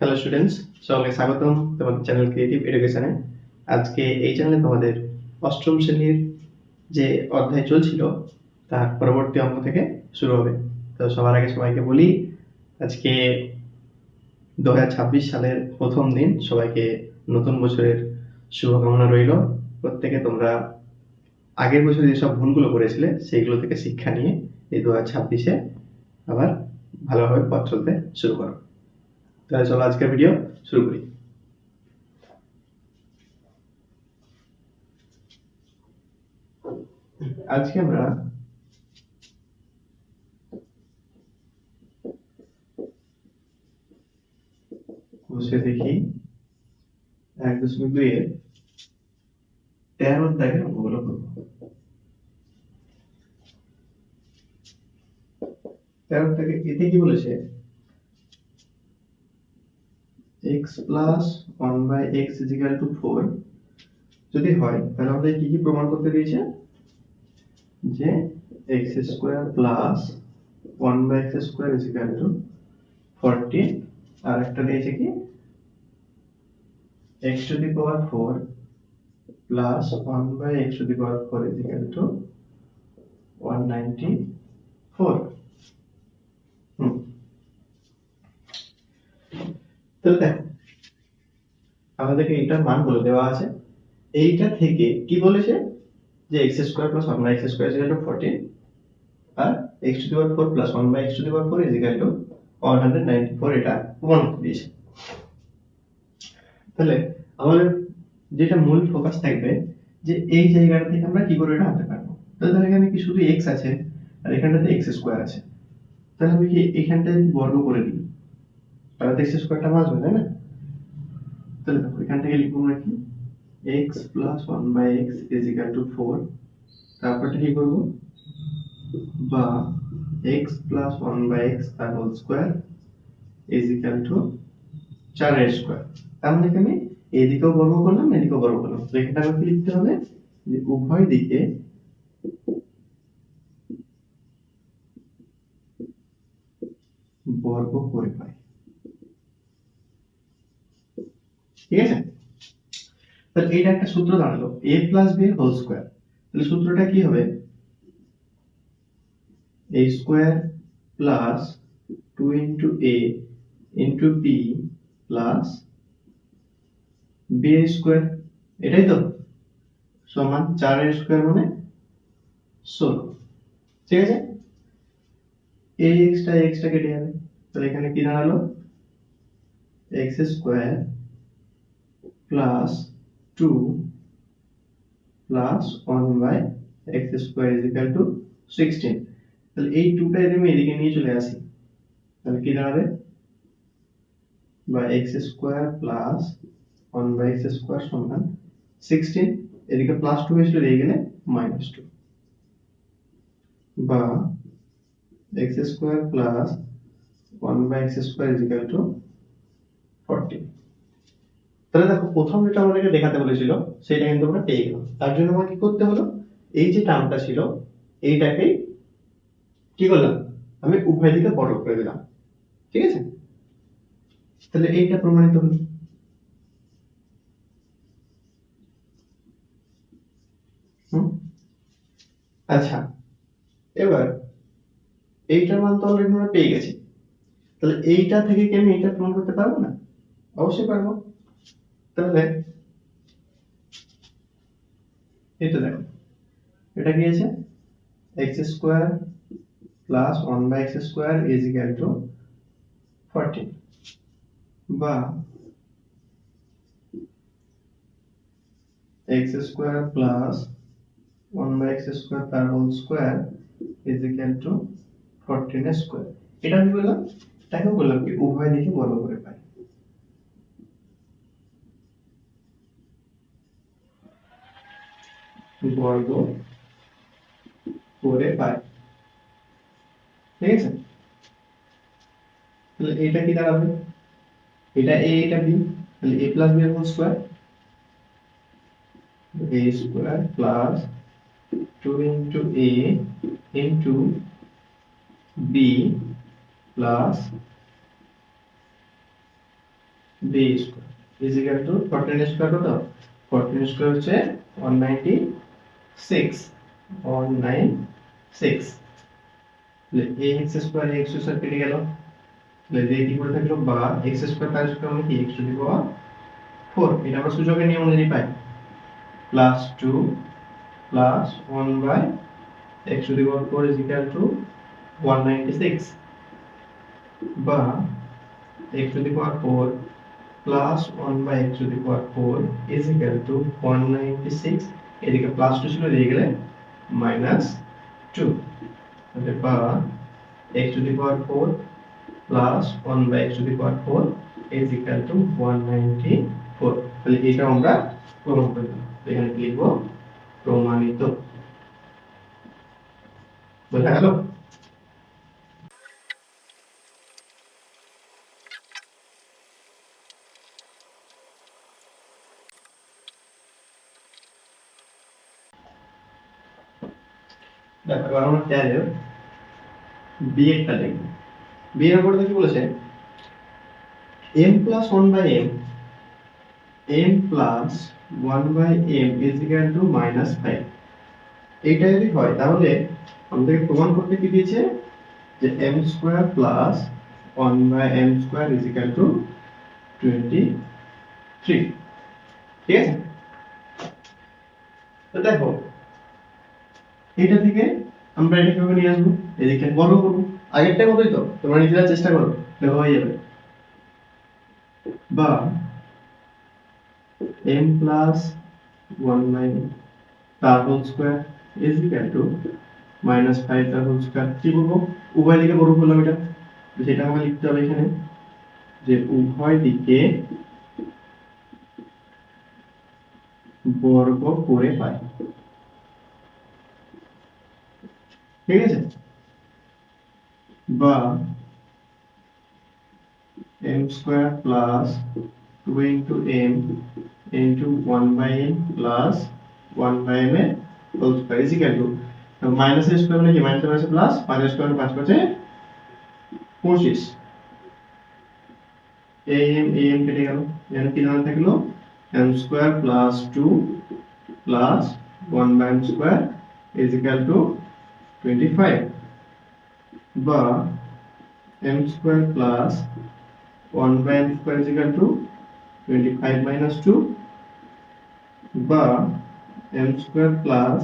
Hello students সকলকে স্বাগতম তোমাদের চ্যানেল ক্রিয়েটিভ এডুকেশনে আজকে এই চ্যানেলে তোমাদের অষ্টম শ্রেণির যে অধ্যায় চলছিল, তার পরবর্তী অঙ্ক থেকে শুরু হবে। তো সবার আগে সবাইকে বলি, আজকে দু হাজার ছাব্বিশ সালের প্রথম দিন সবাইকে নতুন বছরের শুভকামনা রইল। প্রত্যেকে তোমরা আগের বছরে যেসব ভুলগুলো করেছিলে, সেইগুলো থেকে শিক্ষা নিয়ে এই দু হাজার ছাব্বিশে আবার ভালোভাবে পথ চলতে শুরু করো। তাহলে চলো আজকের ভিডিও শুরু করি। আজকে আমরা বসে দেখি এক দশমিক দুই এর তেরো দাগের অঙ্কগুলো করব। তেরো থেকে এতে কি বলেছে? X plus one by x is equal to four যদি হয়, তাহলে আমাদের কি কি প্রমাণ করতে দিয়েছে? যে x square plus one by x square is equal to fourteen আর একটা দিয়েছে কি? X to the power four plus one by x to the power four is equal to one ninety four hmm তাহলে দেখো, আমাদেরকে এইটার মান বলে দেওয়া আছে। এইটা থেকে কি বলেছে? যে x square plus one by x square to fourteen R x to four plus one by x to four to one hundred ninety four এটা দিয়েছে। তাহলে আমাদের যেটা মূল ফোকাস থাকবে, যে এই জায়গাটা থেকে আমরা কি করে এটা আনতে পারব? তাহলে এখানে কি শুধু এক্স আছে, আর এখানটাতে এক্স স্কোয়ার আছে। তাহলে আমি কি এখানটা বর্গ করে দিই? তাহলে তো এক্স স্কোয়ারটা আসবে তাই না? তাহলে দেখো, এখান থেকে লিখব আমরা কি? x plus one by x is equal to four কি করব? বা x plus one by x তার whole square is equal to চার এর স্কোয়ার তার মানে আমি এদিকেও বর্গ করলাম, এদিকেও বর্গ করলাম। তো এখানে আমাকে লিখতে হবে? যে উভয় দিকে বর্গ করে পাই। ঠিক আছে? তাহলে এটা একটা সূত্র দাঁড়াল, a plus b whole square তাহলে সূত্রটা কি হবে? a square plus two into a into b plus b square এটাই তো? সমান চার এর স্কয়ার মানে ষোলো। ঠিক আছে? এই এক্সটা এক্সটা কেটে যাবে। তাহলে এখানে কি দাঁড়াল? X square plus two plus one by x square is equal to sixteen তাহলে এই টুটা যদি আমি এদিকে নিয়ে চলে আসি, তাহলে কি দাঁড়াবে? বা x square plus one by x square সমান সিক্সটিন এদিকে প্লাস টু এসে রয়ে গেলে মাইনাস টু বা x square plus one by x square is equal to fourteen তাহলে দেখো, প্রথম যেটা আমাদেরকে দেখাতে বলেছিল, সেটা কিন্তু আমরা পেয়ে গেলাম। তার জন্য আমাকে কি করতে হলো? এই যে টার্মটা ছিল এইটাকেই কি করলাম? আমি উভয় দিকে বড় করে দিলাম। ঠিক আছে? তাহলে এইটা প্রমাণিত হলো। আচ্ছা এবার এইটার মান তো অলরেডি আমরা পেয়ে গেছি। তাহলে এইটা থেকে কি আমি এইটা প্রমাণ করতে পারব না? অবশ্যই পারব। তাহলে এটা দেখো, এটা কি আছে? X square plus one by x square is equal to fourteen বা x square plus one by x square তার whole square is equal to fourteen square এটা আমি বললাম তাকে বললাম কি উভয় দিকে বর্গ করে পাই বর্গ করে পাই ঠিক আছে? তাহলে এটা কি দাঁড়াবে? এটা a, এটা b, তাহলে a প্লাস এর whole square a square plus 2 into a into b plus b square is equal to fourteen square কত ফোরটিন স্কোয়ার হচ্ছে one ninety six one nine six এ এক্স স্কোয়ার এক্স স্কোয়ার কেটে গেল তাহলে যে কি করে থাকল বা এক্স স্কোয়ার তার স্কোয়ার মানে কি x to the power four এটা আমরা সূচকের নিয়ম অনুযায়ী পাই plus two plus one by x to the power four is equal to one ninety six বা x to the power 4 plus 1 by x to the power 4 is equal to 196 এদিকে plus two ছিল, এদিকে গেলে minus two তাহলে two x to the power 4 plus 1 by x to the power 4 is equal to 194 তাহলে এটা আমরা প্রমাণ করলাম এখানে লিখব? প্রমাণিত। বোঝা গেল দেখো এবার আমরা বলেছে? M plus one by m m plus one by m to minus five যদি হয়, তাহলে প্রমাণ করতে কি দিয়েছে? যে m square plus one by m square is to twenty three ঠিক আছে? দেখো এটা থেকে আমরা এটা কীভাবে নিয়ে আসব? এদিকে বর্গ করব। আগেরটার মতোই তো? তোমরা নিজেরা চেষ্টা করো, দেখো হয়ে যাবে। বা, m প্লাস ওয়ান বাই তার whole square is equal to minus five তার হোল স্কোয়ার কি বলব? উভয় দিকে বড় করলাম এটা। সেটা আমাকে লিখতে হবে এখানে যে উভয় দিকে বর্গ করে পাই। ঠিক আছে? বা m square plus two into m into one by m plus one by m A whole square is equal to minus এর স্কোয়ার মানে কি? মাইনাস মাইনাস প্লাস পাঁচ স্কোয়ার পাঁচ পাঁচে পঁচিশ। এ এম এ এম কেটে গেল। এখানে কি দাঁড়ানো থাকল? M square plus two plus one by m square is equal to 25 বা m square plus 1 by m square is equal to 25 minus 2 বা m square plus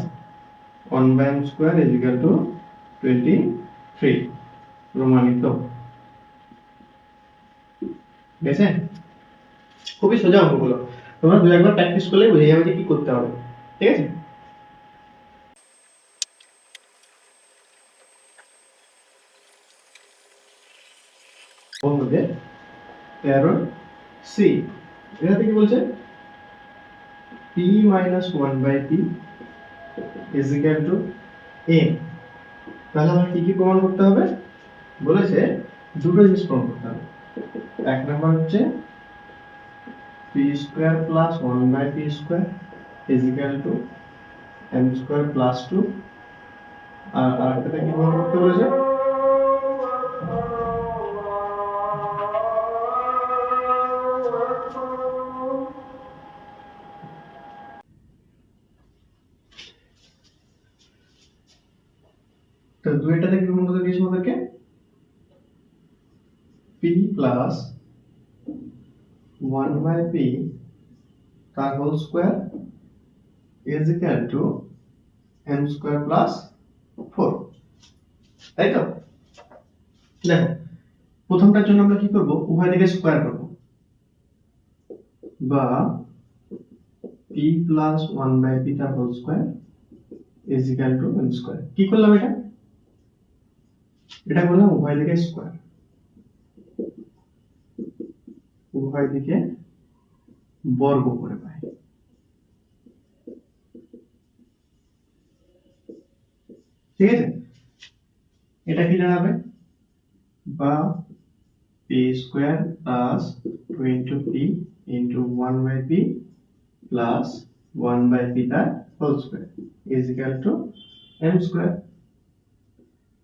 1 by m square is equal to 23 প্রমাণিত ঠিক আছে খুবই সোজা অঙ্কগুলো তোমরা দু একবার প্র্যাকটিস করলে বুঝে যাবে যে কি করতে হবে ঠিক আছে হবে তেরো সি এটা থেকে বলছে? P minus one by p is equal to m তাহলে আমার কি কি প্রমাণ করতে হবে? বলেছে দুটো জিনিস প্রমাণ করতে হবে। এক নম্বর হচ্ছে p square plus one by p square is equal to m square plus two আর আরেকটা কি প্রমাণ করতে বলেছে? প্লাস ওয়ান বাই পি তার whole square is equal to m square plus four তাই তো? দেখো, প্রথমটার জন্য আমরা কি করব? উভয় দিকে স্কোয়ার করব। বা p plus one by p তার whole square is equal to m square কি করলাম এটা? এটা করলাম উভয় দিকে স্কোয়ার উভয় দিকে বর্গ করে পাই ঠিক আছে? এটা কি দাঁড়াবে? বা p square plus two into p into one by p plus one by p তার whole square is equal to m square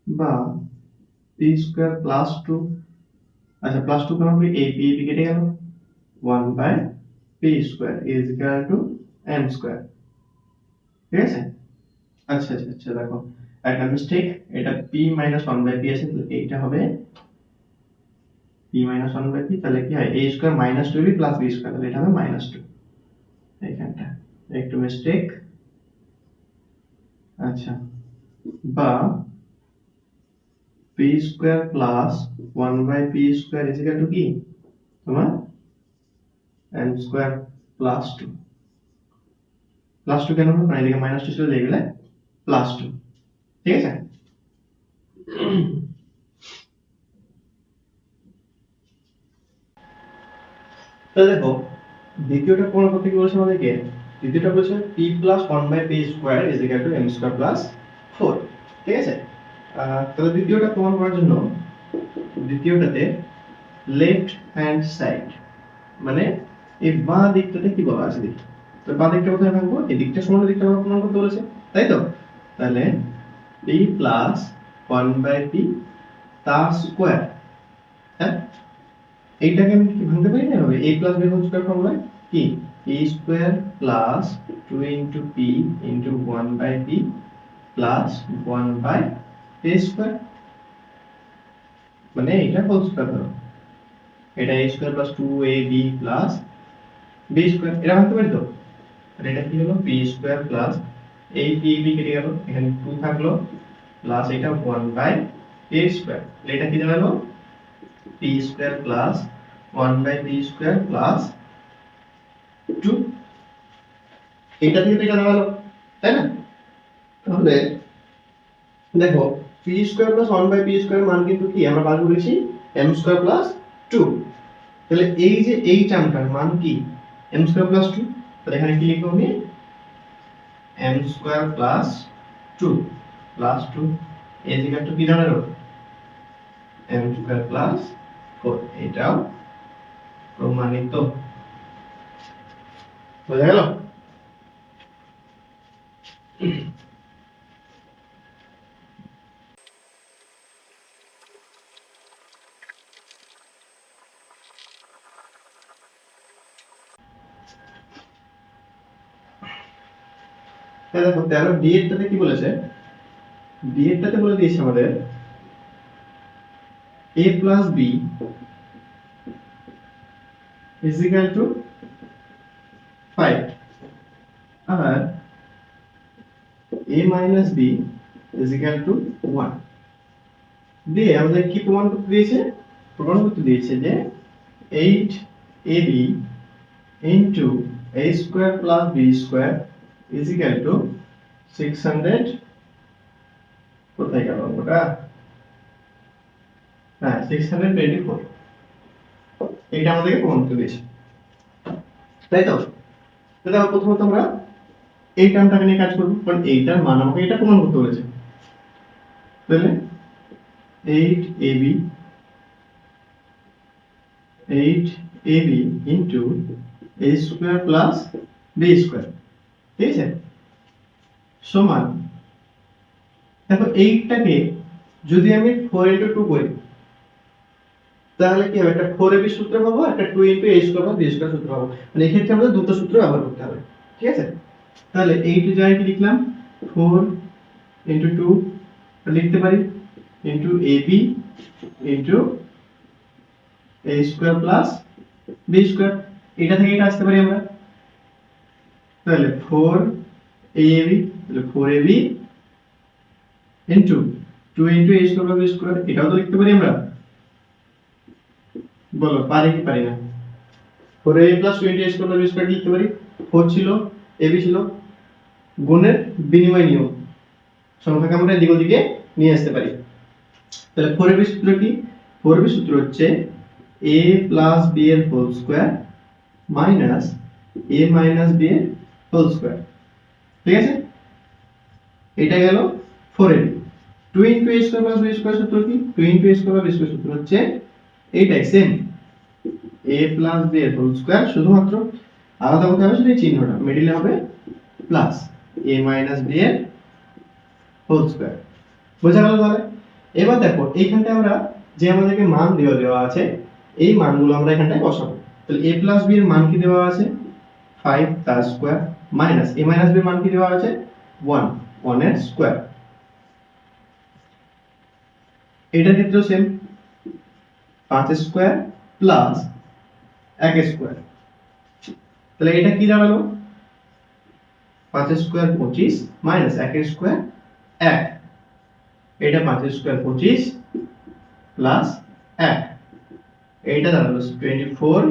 বা পি স্কোয়ার প্লাস টু আচ্ছা প্লাস টু কারণ এ পি এ পি কেটে গেল। One by p square is equal to m square ঠিক আছে? আচ্ছা আচ্ছা আচ্ছা দেখো। একটা মিস্টেক এটা p minus one by p আছে, তাহলে এইটা হবে p minus one by p তাহলে কি হয়? A square minus two b plus b square তাহলে এটা হবে মাইনাস টু এইখানটা, একটু মিস্টেক আচ্ছা বা p square plus one by p square is equal to কি তোমার m square plus two plus two কেন হলো? কারণ এদিকে মাইনাস টু ছিল দেখলে প্লাস টু ঠিক আছে? তো দেখো, দ্বিতীয়টা কোন করতে কি বলেছে আমাদেরকে? দ্বিতীয়টা বলেছে p plus one by p square is equal to m square plus four ঠিক আছে? তাহলে দ্বিতীয়টা প্রমাণ করার জন্য দ্বিতীয়টাতে লেফট হ্যান্ড সাইড মানে এই বাঁ দিকটাতে কি বলা আছে তো বাঁ দিকটা কোথায় রাখব এই দিকটা সমান দিকটা আমরা প্রমাণ করতে বলেছে, তাই তো? তাহলে p plus one by p তার স্কোয়ার হ্যাঁ? এইটাকে আমি কি ভাঙতে পারি না? এভাবে a plus b whole square formula কি? a square plus 2 into p into 1 by p plus 1 by a square মানে এটা হোল স্কয়ার ধরো। এটা a square plus 2ab plus b square এটা ভাঙতে পারি তো? এটা কি হলো? P স্কয়ার প্লাস এই p b কেটে গেল। এখানে 2 থাকল প্লাস এটা 1 বাই a স্কয়ার এটা কি দাঁড়াল p square plus 1 by p square plus 2 এটা থেকে এটা দাঁড়াল তাই না? তাহলে দেখো p square plus 1 by p square মান কিন্তু কি? আমরা বার করেছি m স্কয়ার প্লাস 2 তাহলে এই যে এই টার্মটার মান কি? M স্কয়ার প্লাস 2 তাহলে এখানে কি লিখব আমি? M স্কয়ার প্লাস 2 প্লাস 2 এই জায়গাটা কি দাঁড়াল m স্কয়ার প্লাস 4 এটাও প্রমাণিত। বোঝা গেল? দেখো তেরো ডি এরটাতে কি বলেছে? ডি এরটাতে বলে দিয়েছে আমাদের a plus b is equal to 5 আর a minus b is equal to 1 দিয়ে আমাদের কি প্রমাণ করতে দিয়েছে? প্রমাণ করতে দিয়েছে যে 8ab into a square plus b square is equal to 600 কোথায় গেল ওটা হ্যাঁ 624 এটা আমাদেরকে প্রমাণ করতে দিয়েছে। তাই তো? তো দেখো প্রথমত আমরা এই টার্মটাকে নিয়ে কাজ করব, কারণ এইটার মান আমাকে এটা প্রমাণ করতে বলেছে। তাহলে eight a b eight a b into a plus b square ঠিক আছে? সমান। দেখো এইটটাকে যদি আমি ফোর ইন্টু টু করি, তাহলে কি হবে? একটা ফোর এবি সূত্র পাবো, একটা টু ইন্টু এ স্কোয়ার বা বি স্কোয়ার সূত্র পাবো। মানে এক্ষেত্রে আমাদের দুটো সূত্র ব্যবহার করতে হবে। ঠিক আছে? তাহলে এইটি জায়গায় কি লিখলাম? ফোর ইন্টু টু লিখতে পারি into a b into a square plus b square এটা থেকে এটা আসতে পারি আমরা। তাহলে ফোর এ বি তাহলে four a b into two into a square b square এটাও তো লিখতে পারি আমরা? বলো, পারি কি পারি না? Four a plus twenty s করলে স্কোয়ার লিখতে পারি। ফোর ছিল এ বি ছিল, গুণের বিনিময় নিয়ম। সংখ্যাকে আমরা এদিক ওদিকে নিয়ে আসতে পারি। তাহলে ফোর বি সূত্র কি? ফোর বি সূত্র হচ্ছে এ প্লাস বি এর whole square minus a minus b এর হোল স্কোয়ার ঠিক আছে? এটা গেল four a two into a square plus b square সূত্র কি? Two into a square plus b square সূত্র হচ্ছে এইটাই সেম a প্লাস b এর হোল স্কোয়ার শুধুমাত্র আলাদা করতে হবে এই চিহ্নটা। মিডিলে হবে প্লাস a মাইনাস b এর হোল স্কোয়ার বোঝা গেল তাহলে? এবার দেখো এইখানটায় আমরা যে আমাদেরকে মান দেওয়া দেওয়া আছে, এই মানগুলো আমরা এখানটায় বসাবো। তাহলে a প্লাস b এর মান কি দেওয়া আছে? 5 তার স্কয়ার মাইনাস a মাইনাস এর মান কি দেওয়া আছে 1 1 এর স্কয়ার এটার ক্ষেত্রেও সেম 5 স্কয়ার প্লাস 1 স্কয়ার তাহলে এটা কি দাঁড়াল? 5 স্কয়ার 25 মাইনাস 1 স্কয়ার 1 এটা 5 স্কয়ার 25 প্লাস 1 এইটা দাঁড়াল 24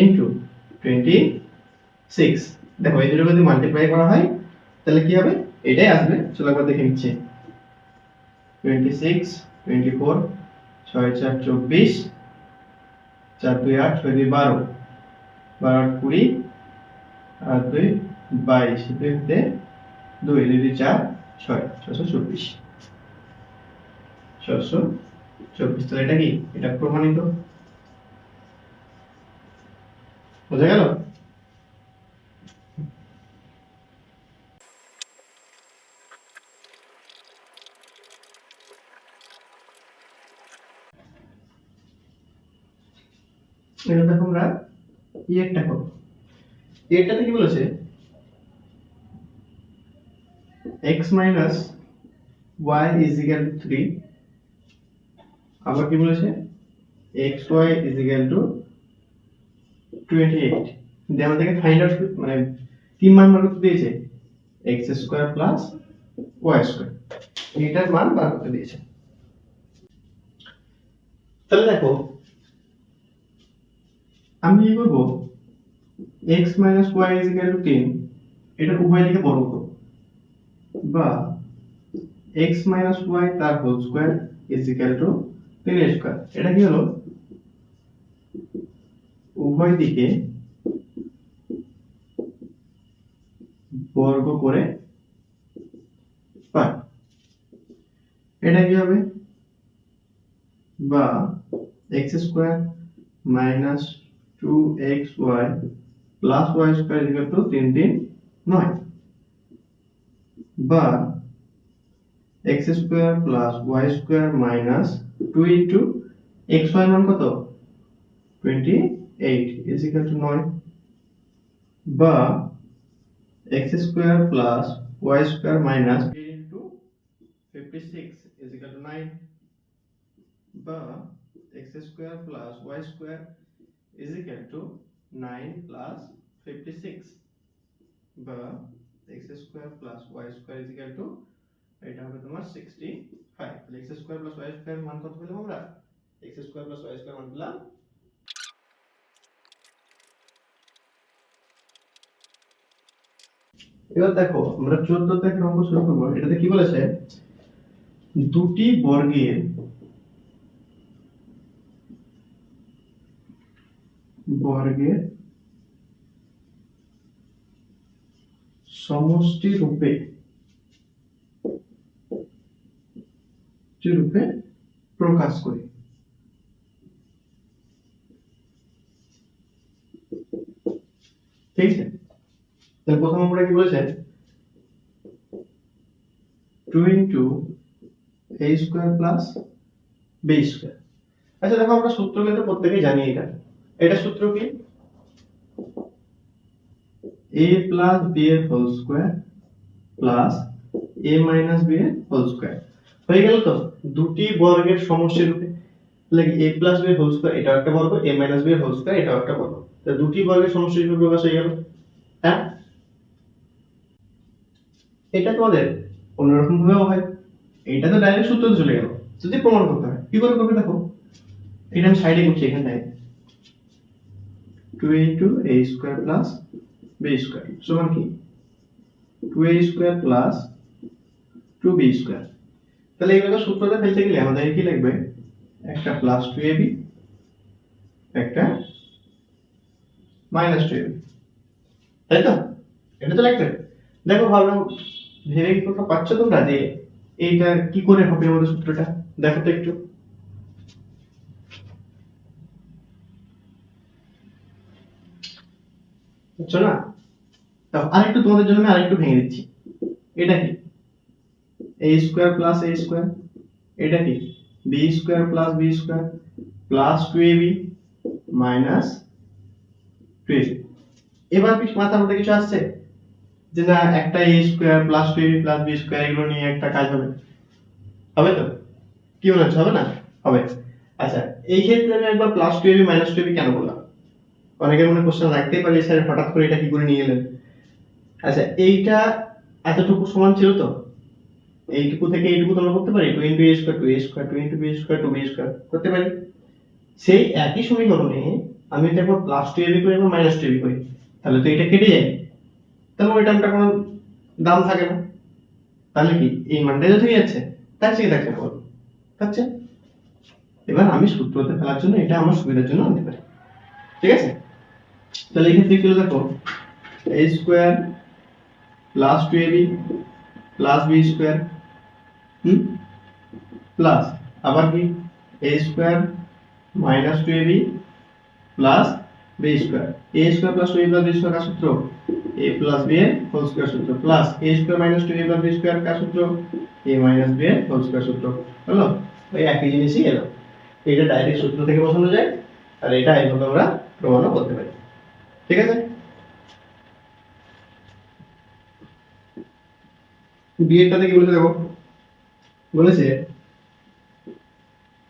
ইনটু 26 দেখো, এই দুটো যদি মাল্টিপ্লাই করা হয়, তাহলে কি হবে? এটাই আসবে। চলো একবার দেখে নিচ্ছি। 26 24 ছয়, চার, চব্বিশ, চার, দুই, আট, ছয়, দুই, বারো। বারো, আট, কুড়ি আর দুই, বাইশ দুই হাতে দুই দুই দুই, চার, ছয় ছশো চব্বিশ। ছশো চব্বিশ, তাহলে এটা কি? এটা প্রমাণিত। বোঝা গেল এবার দেখো আমরা ইয়েরটা করব এরটাতে কি বলেছে? x minus y is equal to three আবার কি বলেছে? x, y is equal to twenty eight দিয়ে আমাদেরকে ফাইন্ড আউট মানে তিন মান বার করতে দিয়েছে। X square plus y square এটার মান বার করতে দিয়েছে। তাহলে দেখো, আমি কি করব? X minus y is equal to ten এটার উভয় দিকে বর্গ করব বা এক্স মাইনাস ওয়াই তার whole square is equal to ten square এটা কি হলো? উভয় দিকে বর্গ করে পাই। এটা কি হবে? বা x square minus two x y plus y square equal to তিন তিন নয় বা x square plus y square minus two into x y মান কত? Twenty eight is equal to নয় বা x square plus y square minus into fifty six is equal to nine বা x square plus y square is equal to 9 plus 56 বা square plus y square is equal to এটা হবে তোমার 65 তাহলে x square plus y square মান কত পেলাম আমরা x square plus y square মান পেলাম এবার দেখো আমরা 14 থেকে অঙ্ক শুরু করব এটাতে কি বলেছে দুটি বর্গের বর্গের সমষ্টি রূপে রূপে প্রকাশ করি। ঠিক আছে? তাহলে প্রথম আমরা কি বলেছে? Two into a square plus b square আচ্ছা দেখো আমরা সূত্র কিন্তু প্রত্যেকেই জানি এটা। এটা সূত্র কি? A প্লাস বি এর whole square plus a minus b এর হোল স্কয়ার হয়ে গেল তো? দুটি বর্গের সমষ্টি রূপে। লাগে a প্লাস বি এর হোল স্কয়ার এটা একটা বর্গ, a মাইনাস বি এর হোল স্কয়ার এটা একটা বর্গ। তো দুটি বর্গের সমষ্টি রূপে প্রকাশ হয়ে গেল। হ্যাঁ? এটা তোমাদের অন্যরকম ভাবেও হয়। এটা তো ডাইরেক্ট সূত্র চলে গেল। যদি প্রমাণ করতে হয়। কি করে করবে দেখো? এটা আমি সাইডে করছি এখানটায় 2 into a square plus b square. সমান কি 2a square plus 2b square. তাহলে এগুলো সূত্রটা ফেলতে গেলে আমাদের কি লাগবে? একটা প্লাস 2ab একটা মাইনাস 2ab তাই তো? এটা তো লাগবে। দেখো, ভাবলাম ভেবে কি করতে পারছ তোমরা যে এইটা কি করে হবে আমাদের সূত্রটা? দেখো তো একটু। বুঝছ না? তাও আরেকটু তোমাদের জন্য আমি আরেকটু ভেঙে দিচ্ছি। এটা কি? A square plus a square এটা কি? B square plus b square plus 2ab minus twelve এবার কি মাথার মধ্যে কিছু আসছে? যে না, একটা a square plus two a b plus b square এগুলো নিয়ে একটা কাজ হবে। হবে তো? কি মনে হচ্ছে হবে না? হবে। আচ্ছা এই ক্ষেত্রে আমি একবার plus two a b minus two a b কেন বললাম? অনেকের মনে কোশ্চেন রাখতেই পারে স্যার, হঠাৎ করে এটা কি করে নিয়ে এলেন? আচ্ছা এইটা এতটুকু সমান ছিল তো? এইটুকু থেকে এইটুকু তোমরা করতে পারি? Two into a square two a square two into b square two b square করতে পারি? সেই একই সমীকরণে আমি এটা একবার প্লাস টু এবি করি এবং মাইনাস টু এবি করি, তাহলে তো এটা কেটে যায়। তাহলে ওই টার্মটা কোনো দাম থাকে না। তাহলে কি? এই মানটাই তো থেকে যাচ্ছে। তার থেকে থাকছে বল। থাকছে এবার আমি সূত্রতে ফেলার জন্য এটা আমার সুবিধার জন্য আনতে পারি। ঠিক আছে? তাহলে এই ক্ষেত্রে কি হলো দেখো a square plus two a b plus b square hmm? Plus আবার কি? A square minus two a b plus b square a square plus two a b plus b square কার সূত্র? এ প্লাস বি এর whole square সূত্র। Plus a square minus two a b plus b square কার সূত্র? A minus b এর whole square সূত্র। হলো? ওই একই জিনিসই এলো। এটা ডাইরেক্ট সূত্র থেকে বসানো যায়, আর এটা এইভাবে আমরা প্রমাণও করতে পারি। ঠিক আছে? বিয়েরটাতে কি বলেছে দেখো? বলেছে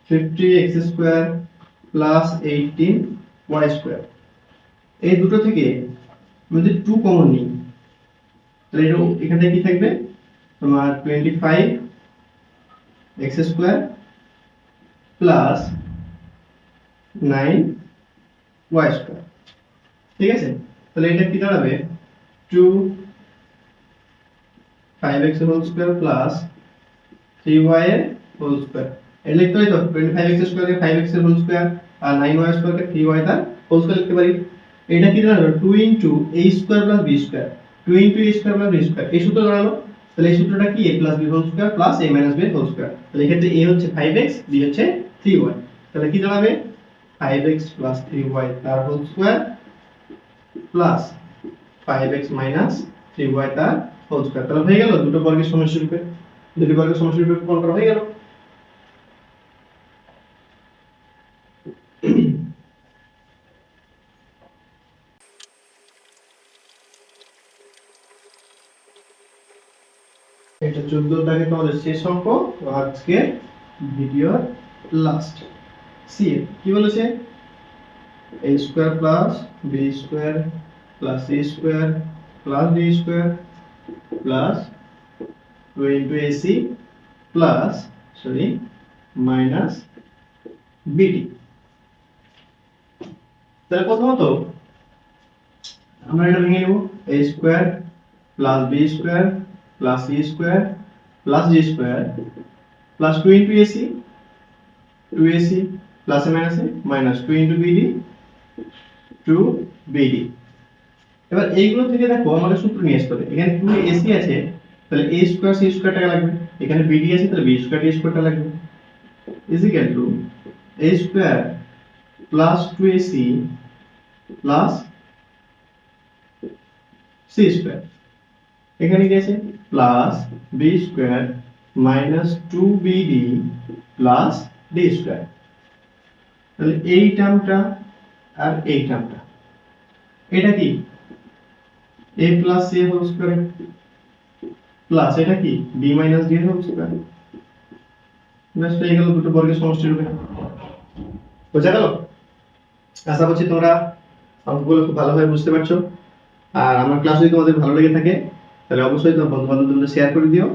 fifty x square plus eighteen y square এই দুটো থেকে যদি টু কমন নিই। তাহলে এটা এখানে কি থাকবে? তোমার twenty five x square plus nine y square ঠিক আছে? তাহলে এটা কি দাঁড়াবে? Two five x whole square plus three y এর হোল স্কোয়ার এটা লিখতে পারি তো? টোয়েন্টি ফাইভ এক্স স্কোয়ারকে ফাইভ এক্সের হোল স্কোয়ার আর নাইন ওয়াই স্কোয়ারকে থ্রি ওয়াই তার হোল স্কোয়ার লিখতে পারি। এটা কি দাঁড়াল? Two into a square plus b square two into a square plus b square এই সূত্র দাঁড়াল? তাহলে এই সূত্রটা কি? A plus b whole square plus a minus b whole square তাহলে এক্ষেত্রে এ হচ্ছে ফাইভ এক্স বি হচ্ছে থ্রি ওয়াই তাহলে কি দাঁড়াবে? Five x plus three y তার whole square plus five x minus three y তার হোল স্কোয়ার তাহলে হয়ে গেল, দুটো বর্গের সমষ্টি রূপে দুটি বর্গের সমষ্টি রূপে প্রমাণ করা হয়ে গেল। এটা চোদ্দ তারিখে তোমাদের শেষ অঙ্ক আজকে ভিডিওর লাস্ট সি কি বলেছে? A square plus B square plus C square plus D square plus two into A C plus sorry minus B D তাহলে প্রথমত আমরা এটা ভেঙে নেব। A square plus B square plus C square plus D square plus two into A C two A C plus A minus A minus two into B D two B D. এবার এইগুলো থেকে দেখো আমাদের সূত্র নিয়ে আসতে হবে। এখানে টু এসি আছে, তাহলে এ স্কোয়ার, সি স্কোয়ার টাকা লাগবে। এখানে বিডি আছে, তাহলে বি স্কোয়ার, ডি স্কোয়ারটা লাগবে। Is equal to a square plus two a c plus c square এখানে কি আছে? Plus b square minus two b d plus d square তাহলে এই টার্মটা আর এই টার্মটা এটা কি? A plus a whole square plus এটা কি? B minus d whole square ব্যাস পেয়ে গেল দুটো বর্গের সমষ্টি রূপে। বোঝা গেল? আশা করছি তোমরা অঙ্কগুলো খুব ভালোভাবে বুঝতে পারছ। আর আমার ক্লাস যদি তোমাদের ভালো লেগে থাকে, তাহলে অবশ্যই তোমার বন্ধু বান্ধবদের শেয়ার করে দিও।